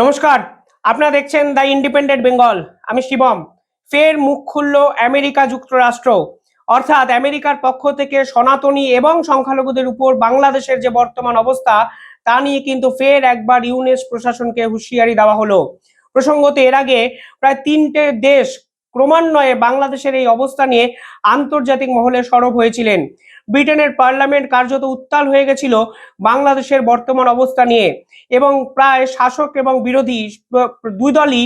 নমস্কার, আপনারা দেখছেন দ্য ইন্ডিপেন্ডেন্ট বেঙ্গল, আমি শিবম। ফের মুখ খুলল আমেরিকা যুক্তরাষ্ট্র। অর্থাৎ আমেরিকার পক্ষ থেকে সনাতনী এবং সংখ্যালঘুদের উপর বাংলাদেশের যে বর্তমান অবস্থা, তা নিয়ে কিন্তু ফের একবার ইউনেস প্রশাসনকে হুঁশিয়ারি দেওয়া হলো। প্রসঙ্গত, এর আগে প্রায় তিনটে দেশ ক্রমান্বয়ে বাংলাদেশের এই অবস্থা নিয়ে আন্তর্জাতিক মহলে সরব হয়েছিলেন। ব্রিটেনের পার্লামেন্ট কার্যত উত্তাল হয়ে গেছিল বাংলাদেশের বর্তমান অবস্থা নিয়ে। এবং প্রায় শাসক এবং বিরোধী দুই দলই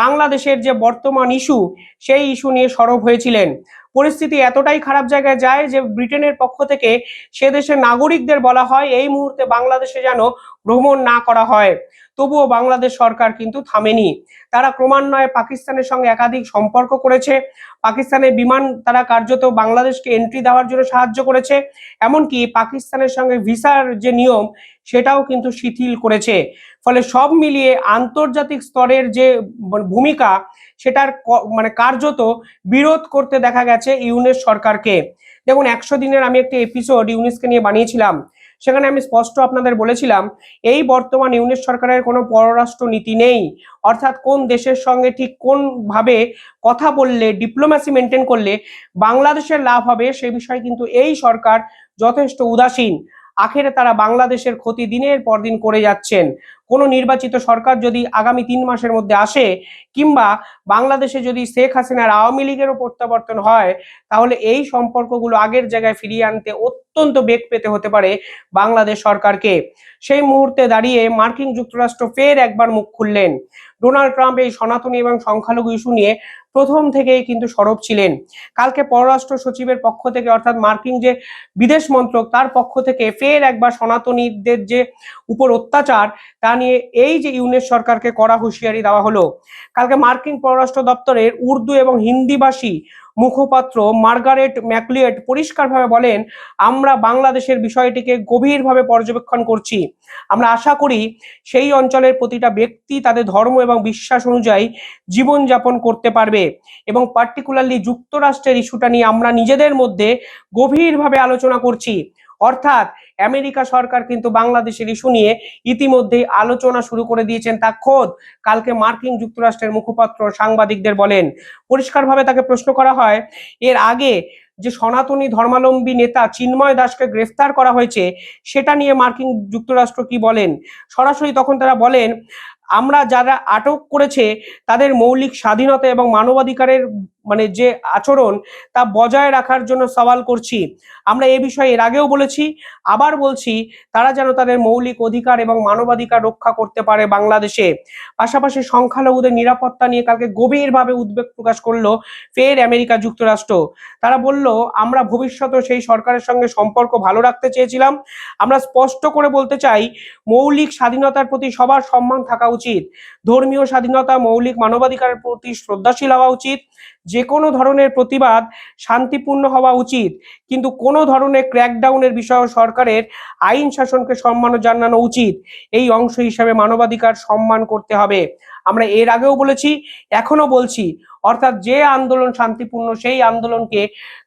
বাংলাদেশের যে বর্তমান ইস্যু, সেই ইস্যু নিয়ে সরব হয়েছিলেন। পরিস্থিতি এতটাই খারাপ জায়গায় যায় যে ব্রিটেনের পক্ষ থেকে সে দেশের নাগরিকদের বলা হয়, এই মুহূর্তে বাংলাদেশে যেন ভ্রমণ না করা হয়। তবুও বাংলাদেশ সরকার কিন্তু থামেনি। তারা ক্রমান্বয়ে পাকিস্তানের সঙ্গে একাধিক সম্পর্ক করেছে। পাকিস্তানের বিমান তারা কার্যত বাংলাদেশকে এন্ট্রি দেওয়ার জন্য সাহায্য করেছে। এমনকি পাকিস্তানের সঙ্গে ভিসার যে নিয়ম, সেটাও কিন্তু শিথিল করেছে। ফলে সব মিলিয়ে আন্তর্জাতিক স্তরের যে ভূমিকা, সেটার মানে কার্যত বিরোধ করতে দেখা গেছে ইউনেস সরকারকে। দেখুন, একশো দিনের আমি একটি এপিসোড ইউনেসকে নিয়ে বানিয়েছিলাম। সেখানে আমি স্পষ্ট আপনাদের বলেছিলাম, এই বর্তমান ইউনেস সরকারের কোনো পররাষ্ট্র নীতি নেই। অর্থাৎ কোন দেশের সঙ্গে ঠিক কোনভাবে কথা বললে ডিপ্লোম্যাসি মেনটেন করলে বাংলাদেশের লাভ হবে, সে বিষয়ে কিন্তু এই সরকার যথেষ্ট উদাসীন। আখেরে তারা বাংলাদেশের ক্ষতি দিনের পর দিন করে যাচ্ছেন। কোনো নির্বাচিত সরকার যদি আগামী তিন মাসের মধ্যে আসে, কিংবা বাংলাদেশে যদি শেখ হাসিনার আওয়ামী লীগেরও প্রত্যাবর্তন হয়, তাহলে এই সম্পর্কগুলো আগের জায়গায় ফিরিয়ে আনতে অত্যন্ত বেগ পেতে হতে পারে বাংলাদেশ সরকারকে। সেই মুহূর্তে দাঁড়িয়ে মার্কিন যুক্তরাষ্ট্র ফের একবার মুখ খুললেন। ডোনাল্ড ট্রাম্প এই সনাতনী এবং সংখ্যালঘু ইস্যু নিয়ে প্রথম থেকেই কিন্তু সরব ছিলেন। কালকে পররাষ্ট্র সচিবের পক্ষ থেকে, অর্থাৎ মার্কিন যে বিদেশ মন্ত্রক, তার পক্ষ থেকে ফের একবার সনাতনীদের যে উপর অত্যাচার, তা নিয়ে এই যে ইউনেস সরকারকে কড়া হুঁশিয়ারি দেওয়া হলো, কালকে মার্কিন পররাষ্ট্র দপ্তরের উর্দু এবং হিন্দিভাষী মুখপাত্র মার্গারেট ম্যাকলিয়েট পরিষ্কারভাবে বলেন, আমরা বাংলাদেশের বিষয়টিকে গভীরভাবে পর্যবেক্ষণ করছি। আমরা আশা করি সেই অঞ্চলের প্রতিটা ব্যক্তি তাদের ধর্ম এবং বিশ্বাস অনুযায়ী জীবনযাপন করতে পারবে এবং পার্টিকুলারলি যুক্তরাষ্ট্রের ইস্যুটা নিয়ে আমরা নিজেদের মধ্যে গভীরভাবে আলোচনা করছি। অর্থাৎ আমেরিকা সরকার কিন্তু বাংলাদেশের ইস্যু নিয়ে ইতিমধ্যেই আলোচনা শুরু করে দিয়েছেন তা খোদ। কালকে মার্কিন যুক্তরাষ্ট্রের মুখপাত্র সাংবাদিকদের বলেন, পরিষ্কারভাবে তাকে প্রশ্ন করা হয়, এর আগে যে সনাতনী ধর্মালম্বী নেতা চিন্ময় দাসকে গ্রেফতার করা হয়েছে, সেটা নিয়ে মার্কিন যুক্তরাষ্ট্র কি বলেন? সরাসরি তখন তারা বলেন, আমরা যারা আটক করেছে, তাদের মৌলিক স্বাধীনতা এবং মানবাধিকারের মানে যে আচরণ, তা বজায় রাখার জন্য সওয়াল করছি। আমরা এ বিষয়ে এর আগেও বলেছি, আবার বলছি তারা যেন তাদের মৌলিক অধিকার এবং মানবাধিকার রক্ষা করতে পারে বাংলাদেশে। পাশাপাশি সংখ্যালঘুদের নিরাপত্তা নিয়ে কালকে গভীরভাবে উদ্বেগ প্রকাশ করল ফের আমেরিকা যুক্তরাষ্ট্র। তারা বলল, আমরা ভবিষ্যতে সেই সরকারের সঙ্গে সম্পর্ক ভালো রাখতে চেয়েছিলাম। আমরা স্পষ্ট করে বলতে চাই, মৌলিক স্বাধীনতার প্রতি সবার সম্মান থাকা উচিত। ধর্মীয় স্বাধীনতা, মৌলিক মানবাধিকারের প্রতি শ্রদ্ধাশীল হওয়া উচিত। যে কোনো ধরনের প্রতিবাদ শান্তিপূর্ণ হওয়া উচিত। কিন্তু কোনো ধরনের ক্র্যাকডাউনের বিষয়ে সরকারের আইন শাসনকে সম্মান জানানো উচিত। এই অংশ হিসাবে মানবাধিকার সম্মান করতে হবে। আমরা এর আগেও বলেছি এখনও বলছি। অর্থাৎ যে আন্দোলন শান্তিপূর্ণ, সেই আন্দোলনকে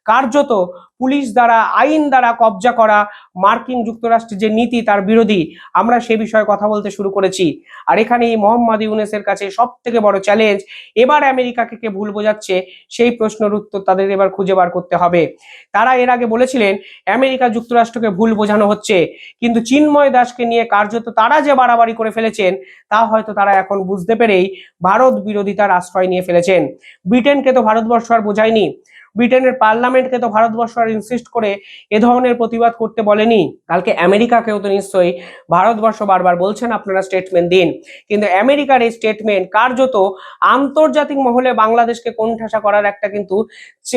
কার্যত পুলিশ দ্বারা, আইন দ্বারা কবজা করা মার্কিন যুক্তরাষ্ট্রের যে নীতি, তার বিরোধী। আমরা সে বিষয়ে কথা বলতে শুরু করেছি। আর এখানেই মোহাম্মদ ইউনেসের কাছে সব থেকে বড় চ্যালেঞ্জ এবার আমেরিকাকে কে ভুল বোঝাচ্ছে, সেই প্রশ্নের উত্তর তাদের এবার খুঁজে বার করতে হবে। তারা এর আগে বলেছিলেন, আমেরিকা যুক্তরাষ্ট্রকে ভুল বোঝানো হচ্ছে। কিন্তু চিন্ময় দাসকে নিয়ে কার্যত তারা যে বাড়াবাড়ি করে ফেলেছেন, তা হয়তো তারা এখন বুঝতে পেরেই ভারত বিরোধিতার আশ্রয় নিয়ে ফেলেছেন। ব্রিটেনকে তো ভারতবর্ষ আর বোঝায়নি। ব্রিটেনের পার্লামেন্টকে তো ভারতবর্ষ আর ইনসিস্ট করে এ ধরনের প্রতিবাদ করতে বলেনি। কালকে আমেরিকাকেও তো নিশ্চয়ই ভারতবর্ষ বারবার বলছেন, আপনারা স্টেটমেন্ট দিন। কিন্তু আমেরিকার এই স্টেটমেন্ট কার্যত আন্তর্জাতিক মহলে বাংলাদেশকে কোণঠাসা করার একটা কিন্তু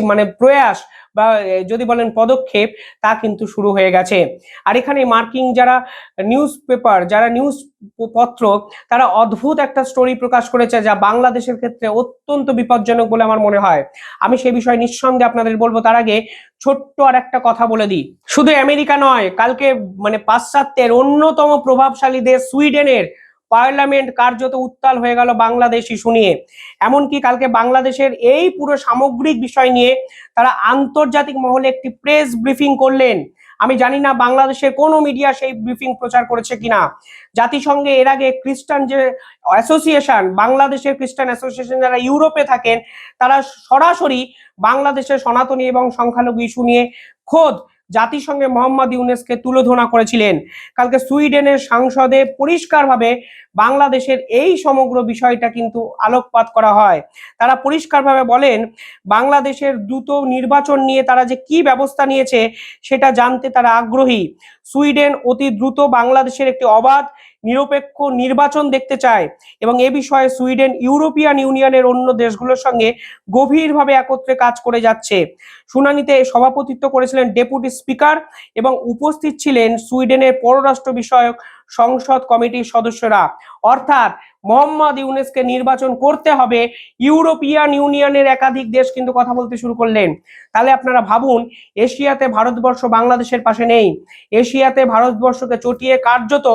মানে প্রয়াস বা যদি বলেন পদক্ষেপ, তা কিন্তু শুরু হয়ে গেছে। আর এখানে মার্কিন যারা নিউজ পেপার, যারা নিউজ পত্র, তারা অদ্ভুত একটা স্টোরি প্রকাশ করেছে যা বাংলাদেশের ক্ষেত্রে অত্যন্ত বিপজ্জনক বলে আমার মনে হয়। আমি সে বিষয়ে নিঃসন্দেহে আপনাদের বলব, তার আগে ছোট্ট আর একটা কথা বলে দিই। শুধু আমেরিকা নয়, কালকে মানে পাশ্চাত্যের অন্যতম প্রভাবশালী দেশ সুইডেনের পার্লামেন্ট কার্যত উত্তাল হয়ে গেল বাংলাদেশ ইস্যু নিয়ে। এমনকি কালকে বাংলাদেশের এই পুরো সামগ্রিক বিষয় নিয়ে তারা আন্তর্জাতিক মহলে একটি প্রেস ব্রিফিং করলেন। আমি জানি না বাংলাদেশের কোনো মিডিয়া সেই ব্রিফিং প্রচার করেছে কিনা। জাতিসংঘে এর আগে খ্রিস্টান যে অ্যাসোসিয়েশন, বাংলাদেশের খ্রিস্টান অ্যাসোসিয়েশন যারা ইউরোপে থাকেন, তারা সরাসরি বাংলাদেশের সনাতনী এবং সংখ্যালঘু ইস্যু নিয়ে খোদ জাতিসংঘে মোহাম্মদ ইউনেসকে তুলোধনা করেছিলেন। কালকে সুইডেনের সাংসদে পরিষ্কারভাবে বাংলাদেশের এই সমগ্র বিষয়টা কিন্তু আলোকপাত করা হয়। তারা পরিষ্কারভাবে বলেন, বাংলাদেশের দ্রুত নির্বাচন নিয়ে তারা যে কি ব্যবস্থা নিয়েছে সেটা জানতে তারা আগ্রহী। সুইডেন অতি দ্রুত বাংলাদেশের একটি অবাধ নিরপেক্ষ নির্বাচন দেখতে চায় এবং এ বিষয়ে সুইডেন ইউরোপিয়ান ইউনিয়নের অন্য দেশগুলোর সঙ্গে গভীরভাবে একত্রে কাজ করে যাচ্ছে। শুনানিতে সভাপতিত্ব করেছিলেন ডেপুটি স্পিকার এবং উপস্থিত ছিলেন সুইডেনের পররাষ্ট্র বিষয়ক সংসদ কমিটির সদস্যরা। অর্থাৎ মোহাম্মদ ইউনেসকে নির্বাচন করতে হবে। ইউরোপিয়ান ইউনিয়নের একাধিক দেশ কিন্তু কথা বলতে শুরু করলেন। তাহলে আপনারা ভাবুন, এশিয়াতে ভারতবর্ষ বাংলাদেশের পাশে নেই। এশিয়াতে ভারতবর্ষকে চটিয়ে কার্যত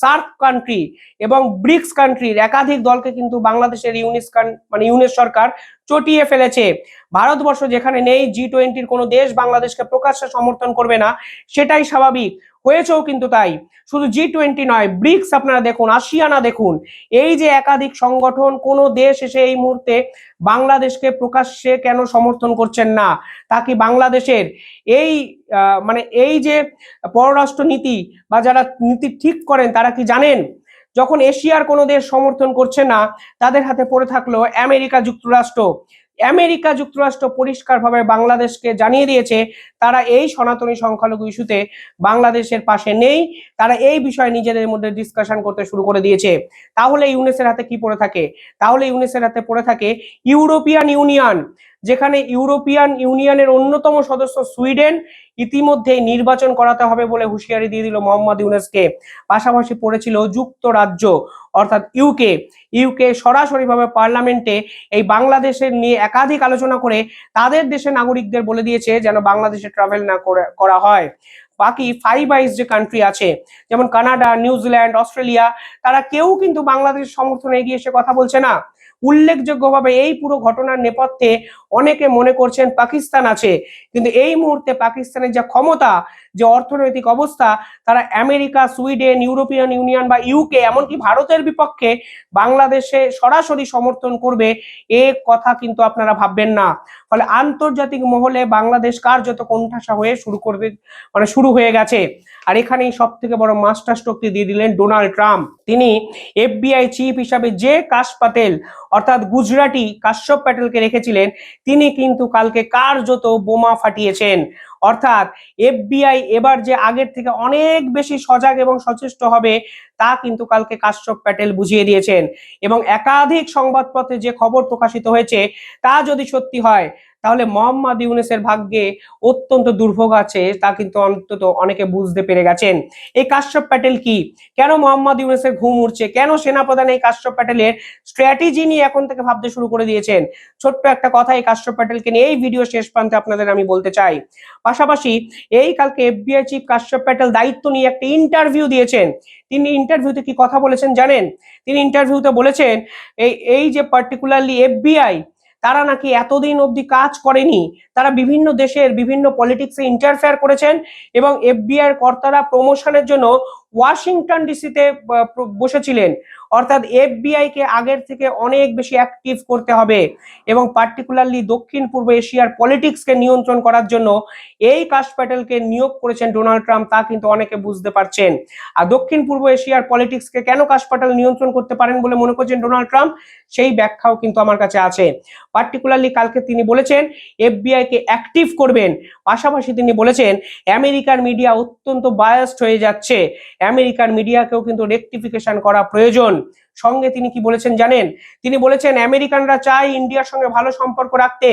সার্ক কান্ট্রি এবং ব্রিক্স কান্ট্রির একাধিক দলকে কিন্তু বাংলাদেশের ইউনিস মানে ইউনেস সরকার চটিয়ে ফেলেছে। ভারতবর্ষ যেখানে নেই জি টোয়েন্টির কোনো দেশ বাংলাদেশকে প্রকাশ্যে সমর্থন করবে না, সেটাই স্বাভাবিক। হয়েছেও কিন্তু তাই। শুধু জি টোয়েন্টি নয় ব্রিক্স আপনারা দেখুন, আসিয়ানা দেখুন, এই যে একাধিক সংগঠন, কোনো দেশ এসে এই মুহূর্তে বাংলাদেশকে প্রকাশ্যে কেন সমর্থন করছেন না? তা কি বাংলাদেশের এই মানে এই যে পররাষ্ট্র নীতি বা যারা নীতি ঠিক করেন, তারা কি জানেন? যখন এশিয়ার কোনো দেশ সমর্থন করছে না, তাদের হাতে পড়ে থাকল আমেরিকা যুক্তরাষ্ট্র। আমেরিকা যুক্তরাষ্ট্র পরিষ্কারভাবে বাংলাদেশকে জানিয়ে দিয়েছে, তারা এই সনাতনী সংখ্যালঘু ইস্যুতে বাংলাদেশের পাশে নেই, তারা এই বিষয়ে নিজেদের মধ্যে ডিসকাশন করতে শুরু করে দিয়েছে। তাহলে ইউনেসের হাতে কি পড়ে থাকে? তাহলে ইউনেসের হাতে পড়ে থাকে ইউরোপিয়ান ইউনিয়ন, যেখানে ইউরোপিয়ান ইউনিয়নের অন্যতম সদস্য সুইডেন ইতিমধ্যে নির্বাচন করাতে হবে বলে হুঁশিয়ারি দিয়ে দিল মোহাম্মদ ইউনেসকে। পাশাপাশি পড়েছিল যুক্তরাজ্য। অর্থাৎ ইউকে ইউকে সরাসরিভাবে পার্লামেন্টে এই বাংলাদেশের নিয়ে একাধিক আলোচনা করে তাদের দেশের নাগরিকদের বলে দিয়েছে যেন বাংলাদেশে ট্রাভেল না করে- হয়। বাকি ফাইভ আইস যে কান্ট্রি আছে, যেমন কানাডা নিউজিল্যান্ড অস্ট্রেলিয়া তারা কেউ কিন্তু বাংলাদেশের সমর্থনে এগিয়ে এসে কথা বলছে না। উল্লেখযোগ্যভাবে এই পুরো ঘটনার নেপথ্যে অনেকে মনে করছেন পাকিস্তান আছে। কিন্তু এই মুহূর্তে পাকিস্তানের যা ক্ষমতা যে অর্থনৈতিক অবস্থা, তারা আমেরিকা, সুইডেন ইউরোপিয়ান ইউনিয়ন বা ইউকে, এমনকি ভারতের বিপক্ষে বাংলাদেশে সরাসরি সমর্থন করবে, এ কথা কিন্তু আপনারা ভাববেন না। ফলে আন্তর্জাতিক মহলে বাংলাদেশ কার্যত কোণঠাসা হয়ে শুরু করবে মানে শুরু হয়ে গেছে। আর এখানেই সব থেকে বড় মাস্টার স্ট্রোকটি দিয়ে দিলেন ডোনাল্ড ট্রাম্প। তিনি এফবিআই চিফ হিসাবে যে কাশ পাতেল, অর্থাৎ গুজরাটি কাশ্যপ প্যাটেলকে রেখেছিলেন, তিনি কিন্তু কালকে কার্যত বোমা ফাটিয়েছেন। অর্থাৎ এফবিআই এবার যে আগের থেকে অনেক বেশি সজাগ এবং সচেষ্ট হবে, তা কিন্তু কালকে কাশ্যপ প্যাটেল বুঝিয়ে দিয়েছেন। এবং একাধিক সংবাদপত্রে যে খবর প্রকাশিত হয়েছে, তা যদি সত্যি হয় তাহলে মোহাম্মদ ইউনেসের ভাগ্যে অত্যন্ত দুর্ভোগ আছে, তা কিন্তু অন্তত অনেকে বুঝতে পেরে গেছেন। এই কাশ্যপ প্যাটেল কি? কেন মোহাম্মদ ইউনেসের ঘুম উঠছে কেন সেনাপ্রধান এই কাশ্যপ প্যাটেলের স্ট্র্যাটেজি নিয়ে এখন থেকে ভাবতে শুরু করে দিয়েছেন? ছোট্ট একটা কথা এই কাশ্যপ প্যাটেলকে নিয়ে, এই ভিডিও শেষ প্রান্তে আপনাদের আমি বলতে চাই। পাশাপাশি এই কালকে এফবিআই চিফ কাশ্যপ প্যাটেল দায়িত্ব নিয়ে একটা ইন্টারভিউ দিয়েছেন। তিনি ইন্টারভিউতে কি কথা বলেছেন জানেন? তিনি ইন্টারভিউতে বলেছেন, এই এই যে পার্টিকুলারলি এফবিআই তারা নাকি এতদিন অবধি কাজ করেনি, তারা বিভিন্ন দেশের বিভিন্ন পলিটিক্সে ইন্টারফেয়ার করেছেন এবং এফবিআই কর্তারা প্রমোশনের জন্য ওয়াশিংটন ডিসিতে বসেছিলেন। অর্থাৎ এফবিআই কে আগের থেকে অনেক বেশি অ্যাক্টিভ করতে হবে এবং পার্টিকুলারলি দক্ষিণ পূর্ব এশিয়ার পলিটিক্সকে নিয়ন্ত্রণ করার জন্য এই কাশ প্যাটেলকে নিয়োগ করেছেন ডোনাল্ড ট্রাম্প, তা কিন্তু অনেকে বুঝতে পারছেন। আর দক্ষিণ পূর্ব এশিয়ার পলিটিক্সকে কেন কাশ প্যাটেল নিয়ন্ত্রণ করতে পারেন বলে মনে করছেন ডোনাল্ড ট্রাম্প, সেই ব্যাখ্যাও কিন্তু আমার কাছে আছে। পার্টিকুলারলি কালকে তিনি বলেছেন, এফবিআই কে অ্যাক্টিভ করবেন। পাশাপাশি তিনি বলেছেন, আমেরিকার মিডিয়া অত্যন্ত বায়াসড হয়ে যাচ্ছে। আমেরিকার মিডিয়াকেও কিন্তু রেকটিফিকেশন করা প্রয়োজন। সঙ্গে তিনি কি বলেছেন জানেন? তিনি বলেছেন আমেরিকানরা চায় ইন্ডিয়ার সঙ্গে ভালো সম্পর্ক রাখতে।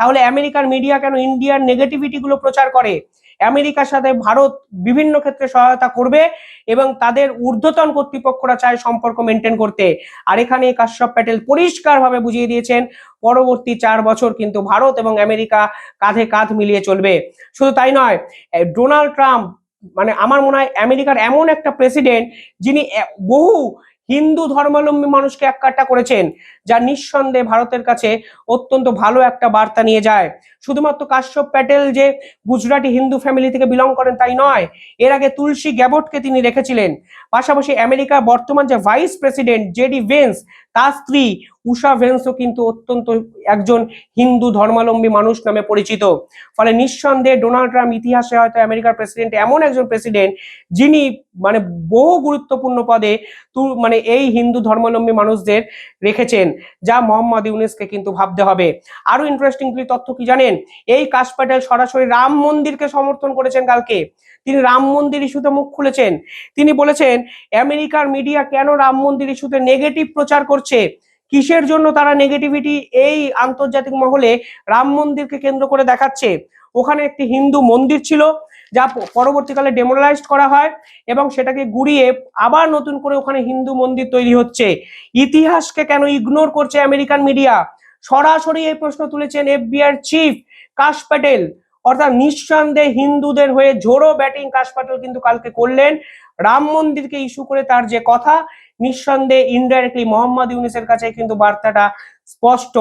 তাহলে আমেরিকার মিডিয়া কেন ইন্ডিয়ার নেগেটিভিটি গুলো প্রচার করে? আমেরিকার সাথে ভারত বিভিন্ন ক্ষেত্রে সহায়তা করবে এবং তাদের ঊর্ধ্বতন কর্তৃপক্ষরা চায় সম্পর্ক মেনটেন করতে। আর এখানে কাশ্যপ প্যাটেল পরিষ্কারভাবে বুঝিয়ে দিয়েছেন, পরবর্তী চার বছর কিন্তু ভারত এবং আমেরিকা কাঁধে কাঁধ মিলিয়ে চলবে। শুধু তাই নয় ডোনাল্ড ট্রাম্প মানে আমার মনে হয় আমেরিকার এমন একটা প্রেসিডেন্ট যিনি বহু হিন্দু ধর্মাবলম্বী মানুষকে এককাট্টা করেছেন। যা নিঃসন্দেহে ভারতের কাছে অত্যন্ত ভালো একটা বার্তা নিয়ে যায়। শুধুমাত্র কাশ্যপ প্যাটেল যে গুজরাটি হিন্দু ফ্যামিলি থেকে বিলং করেন তাই নয়, এর আগে তুলসী গ্যাবটকে তিনি রেখেছিলেন। পাশাপাশি আমেরিকার বর্তমান যে ভাইস প্রেসিডেন্ট জেডি ভেন্স, তার স্ত্রী উষা ভেন্সও কিন্তু অত্যন্ত একজন হিন্দু ধর্মাবলম্বী মানুষ নামে পরিচিত। ফলে নিঃসন্দেহে ডোনাল্ড ট্রাম্প ইতিহাসে হয়তো আমেরিকার প্রেসিডেন্ট এমন একজন প্রেসিডেন্ট যিনি মানে বহু গুরুত্বপূর্ণ পদে মানে এই হিন্দু ধর্মাবলম্বী মানুষদের রেখেছেন। যা মোহাম্মদ ইউনেসকে কিন্তু ভাবতে হবে। আরও ইন্টারেস্টিংলি তথ্য কি জানেন? এই কাশ প্যাটেল সরাসরি রাম মন্দিরকে সমর্থন করেছেন কালকে। তিনি রাম মন্দির ইস্যুতে মুখ খুলেছেন। তিনি বলেছেন, আমেরিকার মিডিয়া কেন রাম মন্দির ইস্যুতে নেগেটিভ প্রচার করছে? কিসের জন্য তারা নেগেটিভিটি এই আন্তর্জাতিক মহলে রাম মন্দিরকে কেন্দ্র করে দেখাচ্ছে? ওখানে একটি হিন্দু মন্দির ছিল যা পরবর্তীকালে ডেমোরালাইজড করা হয় এবং সেটাকে গুড়িয়ে আবার নতুন করে ওখানে হিন্দু মন্দির তৈরি হচ্ছে। ইতিহাসকে কেন ইগনোর করছে আমেরিকান মিডিয়া সরাসরি এই প্রশ্ন তুলেছেন এফবিআর চিফ কাশ প্যাটেল। অর্থাৎ নিঃসন্দেহে হিন্দুদের হয়ে ঝোড়ো ব্যাটিং কাশ প্যাটেল কিন্তু কালকে করলেন। রাম মন্দিরকে ইস্যু করে তার যে কথা, নিঃসন্দেহে ইনডাইরেক্টলি মোহাম্মদ ইউনিসের কাছে কিন্তু বার্তাটা স্পষ্ট।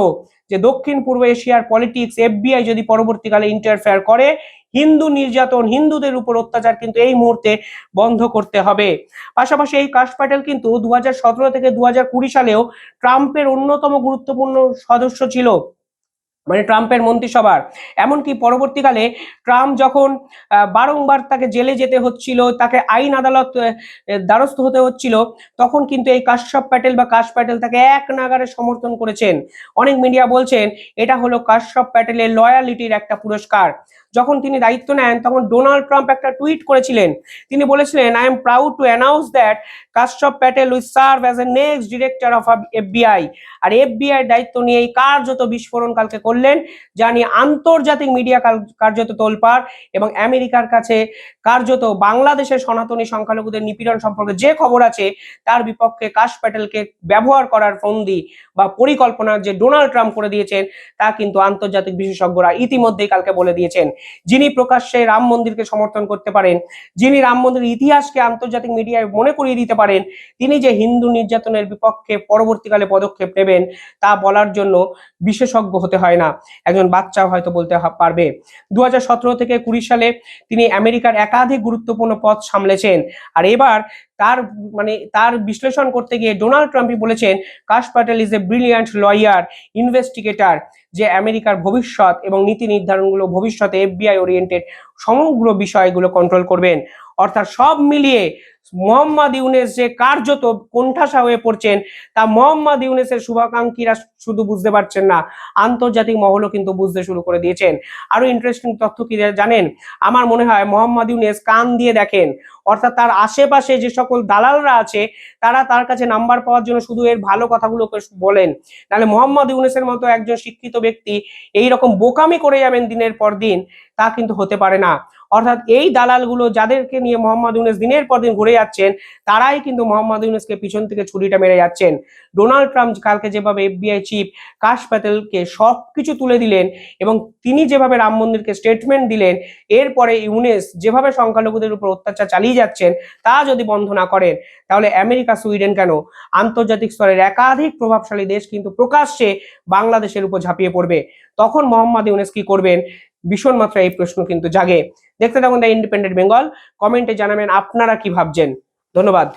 যে দক্ষিণ পূর্ব এশিয়ার পলিটিক্স এফবিআই যদি পরবর্তীকালে ইন্টারফেয়ার করে, হিন্দু নির্যাতন, হিন্দুদের উপর অত্যাচার কিন্তু এই মুহূর্তে বন্ধ করতে হবে। পাশাপাশি এই কাশ প্যাটেল কিন্তু দু হাজার সতেরো থেকে দু হাজার কুড়ি সালেও ট্রাম্পের অন্যতম গুরুত্বপূর্ণ সদস্য ছিল। মানে ট্রাম্পের মন্ত্রিসভার। এমনকি পরবর্তীকালে ট্রাম্প যখন বারংবার তাকে জেলে যেতে হচ্ছিল, তাকে আইন আদালত দ্বারস্থ হতে হচ্ছিল, তখন কিন্তু এই কাশ্যপ প্যাটেল বা কাশ প্যাটেল তাকে এক নাগারে সমর্থন করেছেন। অনেক মিডিয়া বলছেন, এটা হলো কাশ্যপ প্যাটেলের লয়ালিটির একটা পুরস্কার। যখন তিনি দায়িত্ব নেন, তখন ডোনাল্ড ট্রাম্প একটা টুইট করেছিলেন। তিনি বলেছিলেন I am proud to announce that Kashyap Patel will serve as a next director of FBI R FBI দায়িত্ব নিয়ে এই কার্যত বিস্ফোরণ কালকে করলেন। যা নিয়ে আন্তর্জাতিক মিডিয়া কার্যত তোলপাড় এবং আমেরিকার কাছে কার্যত বাংলাদেশের সনাতনী সংখ্যালঘুদের নিপীড়ন সম্পর্কে যে খবর আছে, তার বিপক্ষে কাশ প্যাটেলকে ব্যবহার করার ফন্দি বা পরিকল্পনা যে ডোনাল্ড ট্রাম্প করে দিয়েছেন, তা কিন্তু আন্তর্জাতিক বিশেষজ্ঞরা ইতিমধ্যেই কালকে বলে দিয়েছেন। যিনি প্রকাশ্যে রাম মন্দিরকে সমর্থন করতে পারেন, যিনি রাম মন্দিরের ইতিহাসকে আন্তর্জাতিক মিডিয়ায় মনে করিয়ে দিতে পারেন, তিনি যে হিন্দু নির্যাতনের বিপক্ষে পরবর্তীকালে পদক্ষেপ নেবেন, তা বলার জন্য বিশেষজ্ঞ হতে হয় না। একজন বাচ্চাও হয়তো বলতে পারবে। দু হাজার সতেরো থেকে কুড়ি সালে তিনি আমেরিকার একাধিক গুরুত্বপূর্ণ পদ সামলেছেন। আর এবার তার মানে তার বিশ্লেষণ করতে গিয়ে ডোনাল্ড ট্রাম্পই বলেছেন, Kash Patel is a brilliant lawyer, investigator, যে আমেরিকার ভবিষ্যৎ এবং নীতি নির্ধারণগুলো ভবিষ্যতে এফবিআই ওরিয়েন্টেড সমগ্র বিষয়গুলো কন্ট্রোল করবেন। অর্থাৎ সব মিলিয়ে মোহাম্মদ ইউনেস যে কার্যত কোণঠাসা হয়ে পড়ছেন, তা মোহাম্মদ ইউনেসের শুভাকাঙ্ক্ষীরা শুধু বুঝতে পারছেন না, আন্তর্জাতিক মহলও কিন্তু বুঝতে শুরু করে দিয়েছেন। আরও ইন্টারেস্টিং তথ্য কি জানেন? আমার মনে হয় মোহাম্মদ ইউনেস কান দিয়ে দেখেন, অর্থাৎ তার আশেপাশে যে সকল দালালরা আছে, তারা তার কাছে নাম্বার পাওয়ার জন্য শুধু এর ভালো কথাগুলোকে বলেন। নাহলে মোহাম্মদ ইউনেসের মতো একজন শিক্ষিত ব্যক্তি এই রকম বোকামি করে যাবেন দিনের পর দিন, তা কিন্তু হতে পারে না। অর্থাৎ এই দালালগুলো যাদেরকে নিয়ে মোহাম্মদ ইউনেস দিনের পর দিন ঘুরে যাচ্ছেন, তারাই কিন্তু মোহাম্মদ ইউনেসকে পিছন থেকে ছুরিটা মেরে যাচ্ছেন। ডোনাল্ড ট্রাম্প কালকে যেভাবে এফবিআই চিফ কাশ প্যাতেলকে সব কিছু তুলে দিলেন এবং তিনি যেভাবে রাম মন্দিরকে স্টেটমেন্ট দিলেন, এরপরে ইউনেস যেভাবে সংখ্যালঘুদের উপর অত্যাচার চালিয়ে যাচ্ছেন, তা যদি বন্ধ না করেন, তাহলে আমেরিকা, সুইডেন কেন? আন্তর্জাতিক স্তরের একাধিক প্রভাবশালী দেশ কিন্তু প্রকাশ্যে বাংলাদেশের উপর ঝাঁপিয়ে পড়বে। তখন মোহাম্মদ ইউনেস কি করবেন? ভীষণ মাত্রায় এই প্রশ্ন কিন্তু জাগে। দেখতে থাকুন দ্য ইন্ডিপেন্ডেন্ট বেঙ্গল। কমেন্টে জানাবেন আপনারা কি ভাবছেন। ধন্যবাদ।